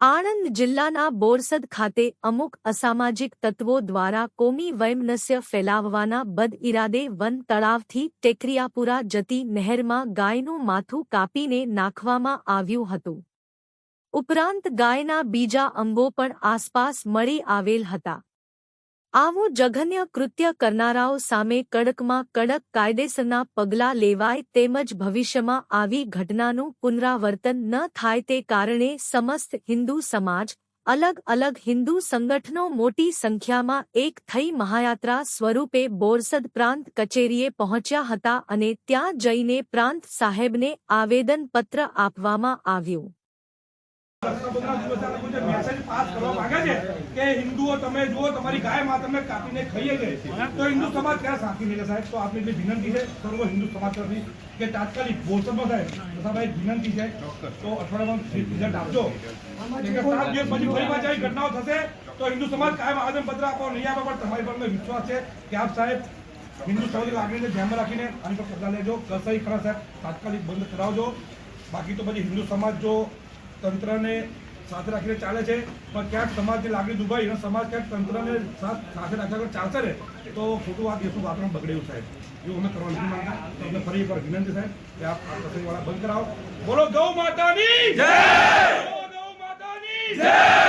આણંદ જિલ્લાના બોરસદ ખાતે અમુક અસામાજિક તત્વો દ્વારા કોમી વૈમનસ્ય ફેલાવવાના બદઇરાદે વન તળાવથી ટેકરિયાપુરા જતી નહેરમાં ગાયનું માથું કાપીને નાખવામાં આવ્યું હતું. ઉપરાંત ગાયના બીજા અંગો પણ આસપાસ મળી આવેલ હતા. આવું જઘન્ય કૃત્ય કરનારાઓ સામે કડકમાં કડક કાયદેસરના પગલાં લેવાય તેમજ ભવિષ્યમાં આવી ઘટનાનું પુનરાવર્તન ન થાય તે કારણે સમસ્ત હિન્દુ સમાજ, અલગ અલગ હિન્દુ સંગઠનો મોટી સંખ્યામાં એક થઈ મહાયાત્રા સ્વરૂપે બોરસદ પ્રાંત કચેરીએ પહોંચ્યા હતા અને ત્યાં જઈને પ્રાંત સાહેબને આવેદનપત્ર આપવામાં આવ્યું રક્ષાબંધનના દિવસે આ લોકો જે હિન્દુ સમાજ ઘટનાઓ થશે, તો હિન્દુ સમાજ કાયમ આવેદનપત્ર આપો, નહીં આપો પણ તમારી પર વિશ્વાસ છે કે આપ સાહેબ હિન્દુ સમાજની લાગણીને ધ્યાનમાં રાખીને આની પર પગલાં લેજો. કસાઈ ખરા સાહેબ, તાત્કાલિક બંધ કરાવજો. બાકી તો પછી હિન્દુ સમાજ જો તંત્રને સાથે રાખીને ચાલે છે. પણ ક્યાંક સમાજની લાગણી દુભાઈ અને સમાજ ક્યાંક તંત્રને સાથ સાથે રાખ્યા ચાલશે ને તો ખોટું વાત દેશનું વાતાવરણ બગડ્યું સાહેબ. એવું અમે કરવા નથી માંગતા. તો અમને ફરી એકવાર વિનંતી સાહેબ કે આપ આ પ્રસંગવાળા બંધ કરાવો. બોલો ગૌ માતાની જય! ગૌ માતાની જય!